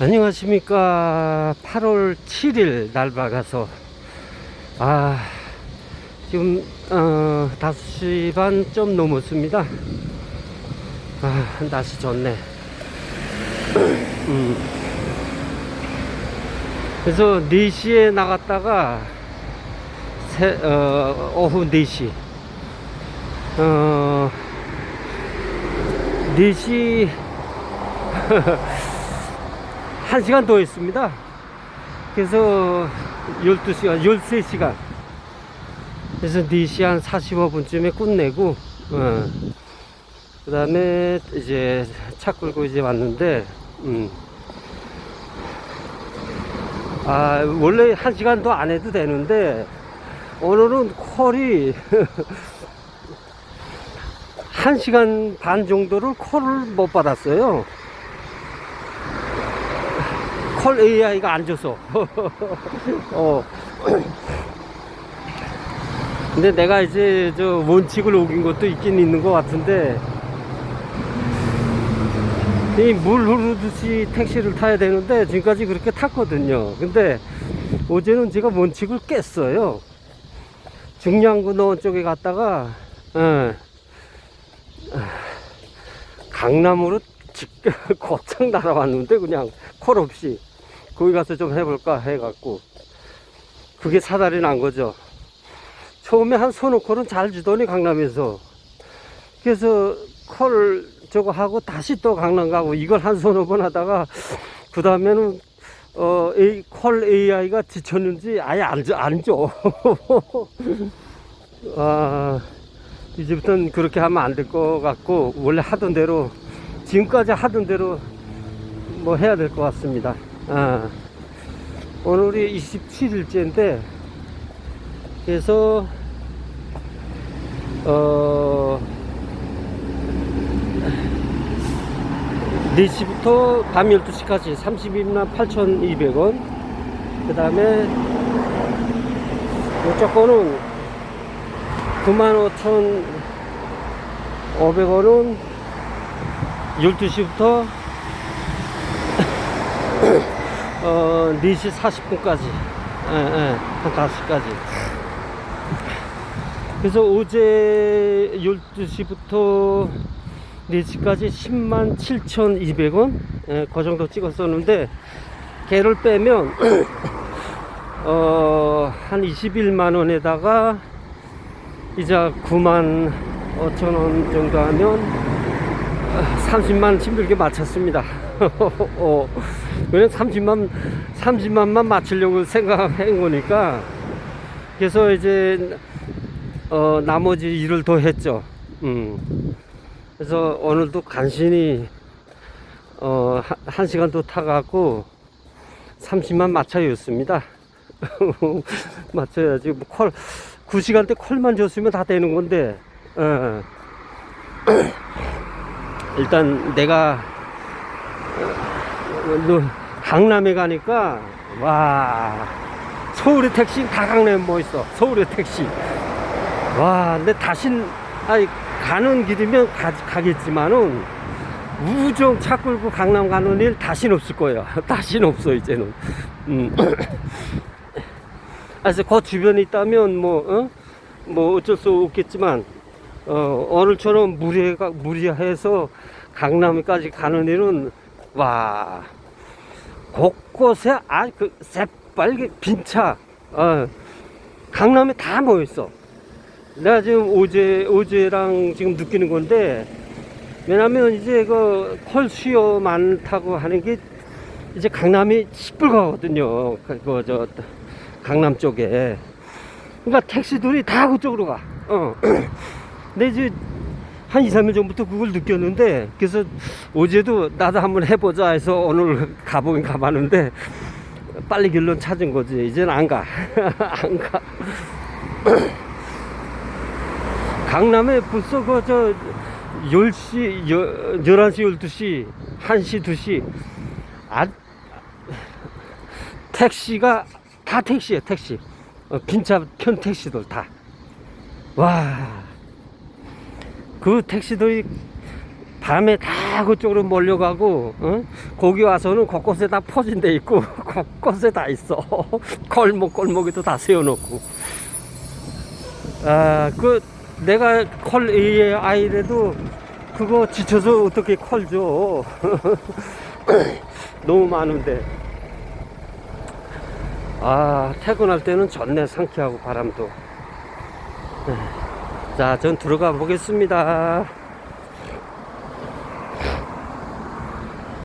안녕하십니까. 8월 7일 날 밝아서, 아, 지금, 어, 5시 반 좀 넘었습니다. 아, 날씨 좋네. 음. 그래서 4시에 나갔다가, 새, 어, 오후 4시. 어, 4시, 한 시간 더 했습니다. 그래서 12시간, 13시간. 그래서 4시 한 45분쯤에 끝내고, 어. 그 다음에 이제 차 끌고 이제 왔는데, 음. 아, 원래 한 시간 더 안 해도 되는데, 오늘은 콜이, 한 시간 반 정도를 콜을 못 받았어요. 콜 AI가 안 줘서. 어. 근데 내가 이제 저 원칙을 어긴 것도 있긴 있는 것 같은데, 이 물 흐르듯이 택시를 타야 되는데, 지금까지 그렇게 탔거든요. 근데 어제는 제가 원칙을 깼어요. 중량구 노원 쪽에 갔다가, 예. 강남으로 직, 곧장 날아왔는데, 그냥 콜 없이. 거기 가서 좀 해볼까 해갖고 그게 사달이 난 거죠. 처음에 한 서너 콜은 잘 주더니 강남에서 그래서 콜 저거 하고 다시 또 강남 가고 이걸 한 서너 번 하다가 그 다음에는 어, A, 콜 AI가 지쳤는지 아예 안, 줘- 안 줘. 아, 이제부터는 그렇게 하면 안 될 것 같고, 원래 하던 대로, 지금까지 하던 대로 뭐 해야 될 것 같습니다. 아, 오늘이 27일째인데, 그래서, 어, 4시부터 밤 12시까지 32만 8,200원. 그 다음에, 이쪽 거는 95,500원은 12시부터 어, 4시 40분까지. 예, 예, 한 5시까지. 그래서 어제 12시부터 4시까지 10만 7,200원? 예, 그 정도 찍었었는데, 걔를 빼면, 어, 한 21만원에다가, 이자 9만 5천원 정도 하면, 30만 힘들게 맞췄습니다. 어, 왜냐면 30만, 30만만 맞추려고 생각한 거니까. 그래서 이제, 어, 나머지 일을 더 했죠. 음. 그래서 오늘도 간신히, 어, 한, 한 시간 더 타갖고 30만 맞춰였습니다. 맞춰야지. 뭐 콜, 9시간 때 콜만 줬으면 다 되는 건데, 어. 일단 내가 강남에 가니까 와 서울의 택시 다 강남에 뭐 있어 서울의 택시 와 근데 다신 아니 가는 길이면 가, 가겠지만은 우정 차 끌고 강남 가는 일 다신 없을 거예요 다신 없어 이제는 음. 그래서 그 주변에 있다면 뭐 어? 뭐 어쩔 수 없겠지만 어, 오늘처럼 무리해가, 무리해서 강남까지 가는 일은, 와, 곳곳에 아, 그, 새빨개 빈 차, 어, 강남에 다 모여있어. 내가 지금 어제, 어제랑 지금 느끼는 건데, 왜냐면 이제 그 콜 수요 많다고 하는 게 이제 강남이 시뻘가거든요. 그, 그, 저, 강남 쪽에. 그러니까 택시들이 다 그쪽으로 가. 어. 근데 이제 한 2, 3일 전부터 그걸 느꼈는데 그래서 어제도 나도 한번 해보자 해서 오늘 가보긴 가봤는데 빨리 결론 찾은 거지. 이제는 안 가. 안 가. 강남에 벌써 그 저 10시, 11시, 12시, 1시, 2시. 아, 택시가 다 택시야 택시. 어, 빈차 편 택시들 다. 와, 그 택시들이 밤에 다 그쪽으로 몰려가고 어? 거기 와서는 곳곳에 다 퍼진 데 있고 곳곳에 다 있어. 골목 골목에도 다 세워놓고. 아그 내가 컬 A의 아이래도 그거 지쳐서 어떻게 컬 줘? 너무 많은데. 아 퇴근할 때는 좋네 상쾌하고 바람도 자 전 들어가 보겠습니다